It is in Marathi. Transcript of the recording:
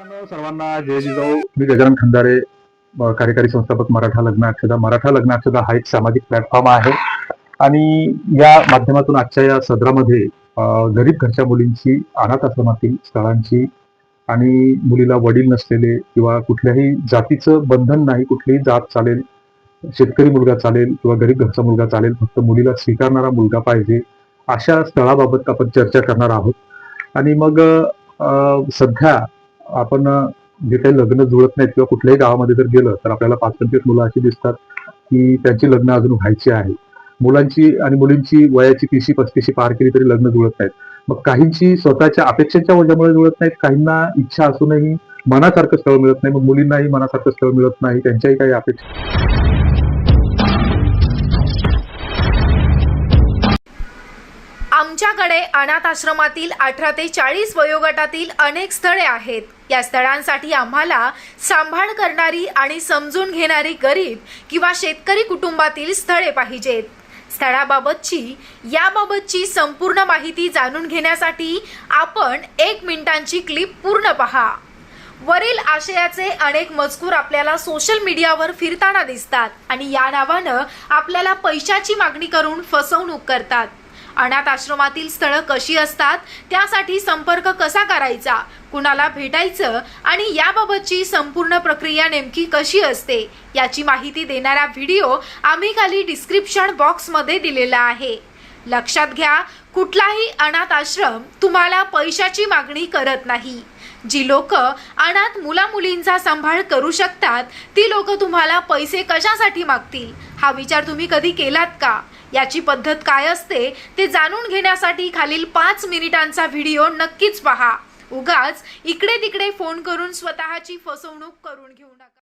सर्वांना जय जिजाऊ मी गजानन खंदारे कार्यकारी संस्थापक मराठा लग्न अक्षदा मराठा लग्न अक्षदा हा एक सामाजिक प्लॅटफॉर्म आहे. आणि या माध्यमातून आजच्या या सदरामध्ये गरीब घरच्या मुलींची अनाथ आश्रमातील स्थळांची आणि मुलीला वडील नसलेले किंवा कुठल्याही जातीचं बंधन नाही कुठलीही जात चालेल शेतकरी मुलगा चालेल किंवा गरीब घरचा मुलगा चालेल फक्त मुलीला स्वीकारणारा मुलगा पाहिजे अशा स्थळाबाबत आपण चर्चा करणार आहोत. आणि मग सध्या आपण जे काही लग्न जुळत नाहीत किंवा कुठल्याही गावामध्ये जर गेलं तर आपल्याला पाच पंचवीस मुलं अशी दिसतात की त्यांची लग्न अजून व्हायची आहे. मुलांची आणि मुलींची वयाची तीशी पस्तीशी पार केली तरी लग्न जुळत नाहीत. मग काहींची स्वतःच्या अपेक्षेच्या वजामुळे जुळत नाहीत काहींना इच्छा असूनही मनासारखं स्थळ मिळत नाही मग मुलींनाही मनासारखं स्थळ मिळत नाही त्यांच्याही काही अपेक्षा आमच्याकडे अनाथ आश्रमातील अठरा ते चाळीस वयोगटातील अनेक स्थळे आहेत. या स्थळांसाठी आम्हाला सांभाळ करणारी आणि समजून घेणारी गरीब किंवा शेतकरी कुटुंबातील स्थळे पाहिजेत. स्थळाबाबतची याबाबतची संपूर्ण माहिती जाणून घेण्यासाठी आपण एक मिनिटांची क्लिप पूर्ण पहा. वरील आशयाचे अनेक मजकूर आपल्याला सोशल मीडियावर फिरताना दिसतात आणि या नावानं आपल्याला पैशाची मागणी करून फसवणूक करतात. अनाथ आश्रमातील स्थळं कशी असतात? त्यासाठी संपर्क कसा करायचा? कुणाला भेटायचं? आणि याबाबतची संपूर्ण प्रक्रिया नेमकी कशी असते? याची माहिती देणारा व्हिडिओ आम्ही खाली डिस्क्रिप्शन बॉक्समध्ये दिलेला आहे. लक्षात घ्या कुठलाही अनाथ आश्रम तुम्हाला पैशाची मागणी करत नाही. जी लोक अनाथ मुलामुलींचा सांभाळ करू शकतात ती लोक तुम्हाला पैसे कशासाठी मागतील? हा विचार तुम्ही कधी केलात का? याची पद्धत काय असते ते जाणून घेण्यासाठी खालील पाच मिनिटांचा व्हिडिओ नक्कीच पहा. उगाच इकडे तिकडे फोन करून स्वतःची फसवणूक करून घेऊ नका